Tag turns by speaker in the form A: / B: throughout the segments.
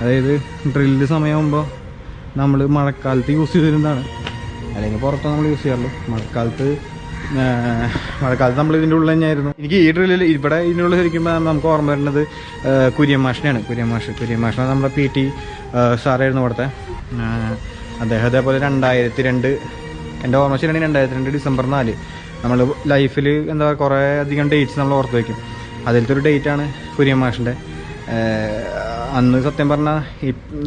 A: അതായത് ഡ്രില്ല് സമയമാകുമ്പോൾ നമ്മൾ മഴക്കാലത്ത് യൂസ് ചെയ്തിരുന്നതാണ്. അല്ലെങ്കിൽ പുറത്ത് നമ്മൾ യൂസ് ചെയ്യാറുള്ളൂ. മഴക്കാലത്ത് മഴക്കാലത്ത് നമ്മൾ ഇതിന്റെ ഉള്ളിൽ തന്നെയായിരുന്നു. എനിക്ക് ഈ ഡ്രില്ലിൽ ഇവിടെ ഇതിന്റെ ഉള്ളിൽ ശരിക്കും നമുക്ക് ഓർമ്മ വരുന്നത് കുര്യമാഷിനെയാണ്. കുര്യമാഷ് കുര്യമാഷ നമ്മുടെ പി ടി സാറായിരുന്നു ഇവിടുത്തെ. അദ്ദേഹം അതേപോലെ രണ്ടായിരത്തി രണ്ട് എന്റെ ഓർമ്മ ശരിയാണെങ്കിൽ രണ്ടായിരത്തി രണ്ട് ഡിസംബർ നാല് നമ്മൾ ലൈഫിൽ എന്താ കുറേ അധികം ഡേറ്റ്സ് നമ്മൾ ഓർത്ത് വയ്ക്കും അതിലത്തെ ഒരു ഡേറ്റാണ് കുര്യൻ മാഷിന്റെ അന്ന് സത്യം പറഞ്ഞാൽ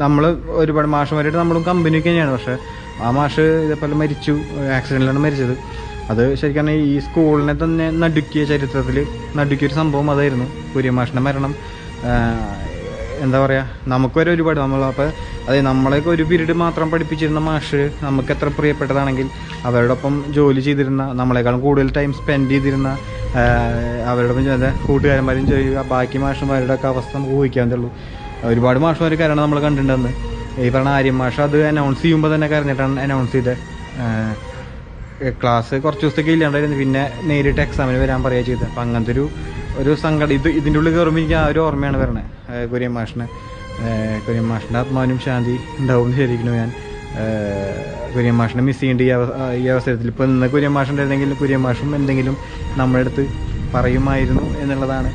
A: നമ്മൾ ഒരുപാട് മാഷുമാരായിട്ട് നമ്മളും കമ്പനിയൊക്കെ തന്നെയാണ്. പക്ഷേ ആ മാഷ് ഇതേപോലെ മരിച്ചു. ആക്സിഡന്റിലാണ് മരിച്ചത്. അത് ശരിക്കും ഈ സ്കൂളിനെ തന്നെ നടുക്കിയ ചരിത്രത്തിൽ നടുക്കിയ ഒരു സംഭവം അതായിരുന്നു. പുരിയ മാഷിന്റെ മരണം. എന്താ പറയുക നമുക്ക് വരെ ഒരുപാട് നമ്മൾ അപ്പോൾ അതെ നമ്മളെയൊക്കെ ഒരു പീരീഡ് മാത്രം പഠിപ്പിച്ചിരുന്ന മാഷ് നമുക്ക് എത്ര പ്രിയപ്പെട്ടതാണെങ്കിൽ അവരോടൊപ്പം ജോലി ചെയ്തിരുന്ന നമ്മളെക്കാളും കൂടുതൽ ടൈം സ്പെൻഡ് ചെയ്തിരുന്ന അവരോടൊപ്പം കൂട്ടുകാരന്മാരും ബാക്കി മാഷന്മാരുടെ ഒക്കെ അവസ്ഥ നമുക്ക് ഊഹിക്കാൻ ഉള്ളൂ. ഒരുപാട് മാഷന്മാർ കാരണം നമ്മൾ കണ്ടിട്ടുണ്ടെന്ന്. ഈ പറഞ്ഞ ആര്യം മാഷ അത് അനൗൺസ് ചെയ്യുമ്പോൾ തന്നെ കരഞ്ഞിട്ടാണ് അനൗൺസ് ചെയ്തത് ക്ലാസ് കുറച്ച് ദിവസത്തേക്ക് ഇല്ലാണ്ടായിരുന്നു. പിന്നെ നേരിട്ട് എക്സാമിന് വരാൻ പറയുക ചെയ്തത് അപ്പം അങ്ങനത്തെ ഒരു ഒരു സങ്കടം. ഇത് ഇതിന്റെ ഉള്ളിൽ കയറുമ്പോൾ എനിക്ക് ആ ഒരു ഓർമ്മയാണ് വരണത് കുര്യൻ മാഷിനെ. കുര്യൻ മാഷിന്റെ ആത്മാവിനും ശാന്തി ഉണ്ടാവും ശരിക്കുന്നു ശരിക്കും ഞാൻ. കുര്യൻ മാഷിനെ മിസ് ചെയ്യേണ്ട ഈ ഈ അവസരത്തിൽ. ഇപ്പോൾ ഇന്ന് കുര്യൻ മാഷുണ്ടായിരുന്നെങ്കിൽ കുര്യൻ മാഷും എന്തെങ്കിലും നമ്മുടെ അടുത്ത് പറയുമായിരുന്നു എന്നുള്ളതാണ്